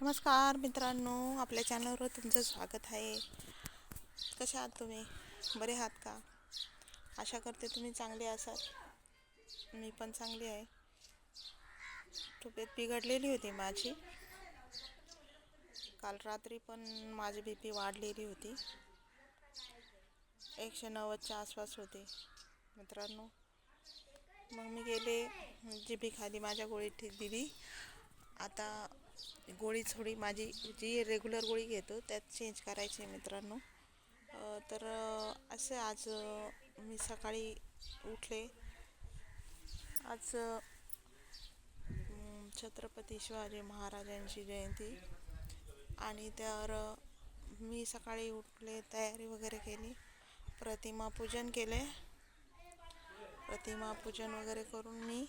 नमस्कार मित्रांनो आपल्या चॅनलवर तुमचं स्वागत आहे. कशा आहात तुम्ही? बरे आहात का? आशा करते तुम्ही चांगले असाल. मी पण चांगली आहे. तब्येत बिघडलेली होती माझी. काल रात्री पण माझी बी पी वाढलेली होती. एकशे नव्वदच्या आसपास होते. मित्रांनो मग मी गेले. जी बी खाली माझ्या गोळी ठीक दिली आता गोळी थोडी माझी जी रेग्युलर गोळी घेतो त्यात चेंज करायची आहे मित्रांनो. तर असे आज मी सकाळी उठले. आज छत्रपती शिवाजी महाराजांची जयंती. आणि तर मी सकाळी उठले तयारी वगैरे केली. प्रतिमा पूजन केले. प्रतिमा पूजन वगैरे करून मी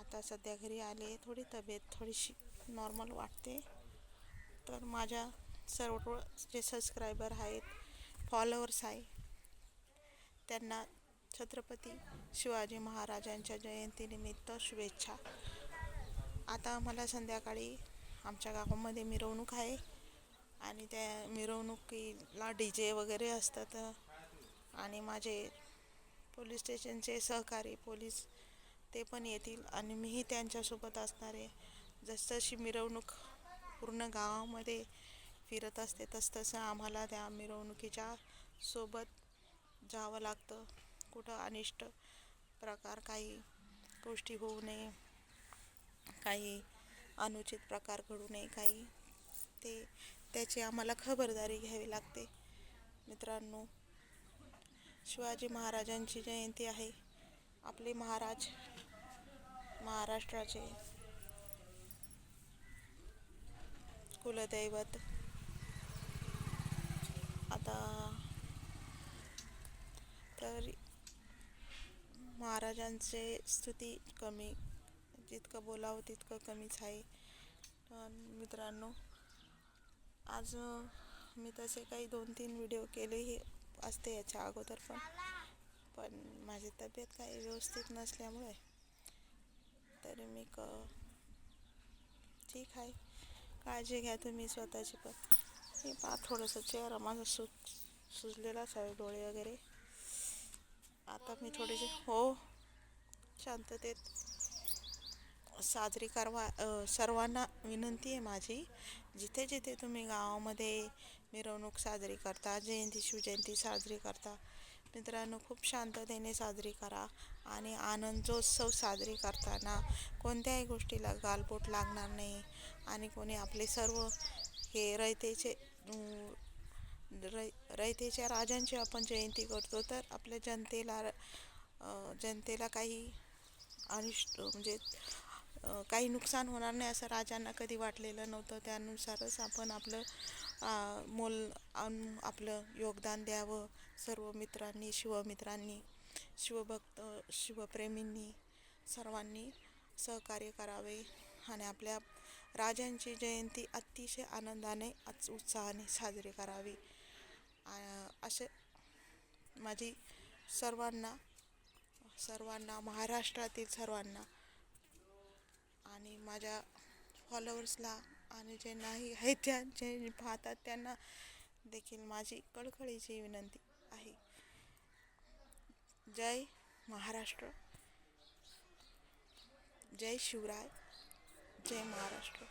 आता सध्या घरी आले. थोडी तब्येत थोडीशी नॉर्मल वाटते. तर माझ्या सर्व जे सबस्क्रायबर आहेत फॉलोअर्स आहे त्यांना छत्रपती शिवाजी महाराजांच्या जयंतीनिमित्त शुभेच्छा. आता मला संध्याकाळी आमच्या गावामध्ये मिरवणूक आहे आणि त्या मिरवणुकीला डी जे वगैरे असतात. आणि माझे पोलीस स्टेशनचे सहकारी पोलीस ते पण येतील आणि मीही त्यांच्यासोबत असणार आहे. जसजशी मिरवणूक पूर्ण गावामध्ये फिरत असते तसतसं आम्हाला त्या मिरवणुकीच्या सोबत जावं लागतं. कुठं अनिष्ट प्रकार काही गोष्टी होऊ नये काही अनुचित प्रकार घडू नये काही ते त्याची आम्हाला खबरदारी घ्यावी लागते. मित्रांनो शिवाजी महाराजांची जयंती आहे. आपले महाराज महाराष्ट्राचे कुलदैवत. आता तर महाराजांचे स्तुती कमी जितकं बोलावं तितकं कमीच आहे. मित्रांनो आज मी तसे काही दोन तीन व्हिडिओ केलेही असते याच्या अगोदर पण. पण माझी तब्येत काही व्यवस्थित नसल्यामुळे तरी मी क ठीक आहे. काळजी घ्या तुम्ही स्वतःची पण. हे पा थोडंसं चेहरा माझा सु सुजलेला आहे डोळे वगैरे. आता मी थोडेसे हो शांततेत साजरी करवा सर्वांना विनंती आहे माझी. जिथे जिथे तुम्ही गावामध्ये मिरवणूक साजरी करता जयंती शिवजयंती साजरी करता मित्रांनो खूप शांततेने साजरी करा आणि आनंदोत्सव साजरी करताना कोणत्याही गोष्टीला गालबोट लागणार नाही आणि कोणी आपले सर्व हे रयतेचे रै रयतेच्या राजांची आपण जयंती करतो तर आपल्या जनतेला जनतेला काही अनिष्ट म्हणजे काही नुकसान होणार नाही असं राजांना कधी वाटलेलं नव्हतं. त्यानुसारच आपण आपलं मोल आपलं योगदान द्यावं. सर्व मित्रांनी शिवमित्रांनी शिवभक्त शिवप्रेमींनी सर्वांनी सहकार्य करावे आणि आपल्या राजांची जयंती अतिशय आनंदाने उत्साहाने साजरी करावी. असे माझी सर्वांना सर्वांना महाराष्ट्रातील सर्वांना आणि माझ्या फॉलोअर्सला आणि जे नाही आहेत त्या जे पाहतात त्यांना देखील माझी कळकळीची विनंती आहे. जय महाराष्ट्र. जय शिवराय. जय महाराष्ट्र.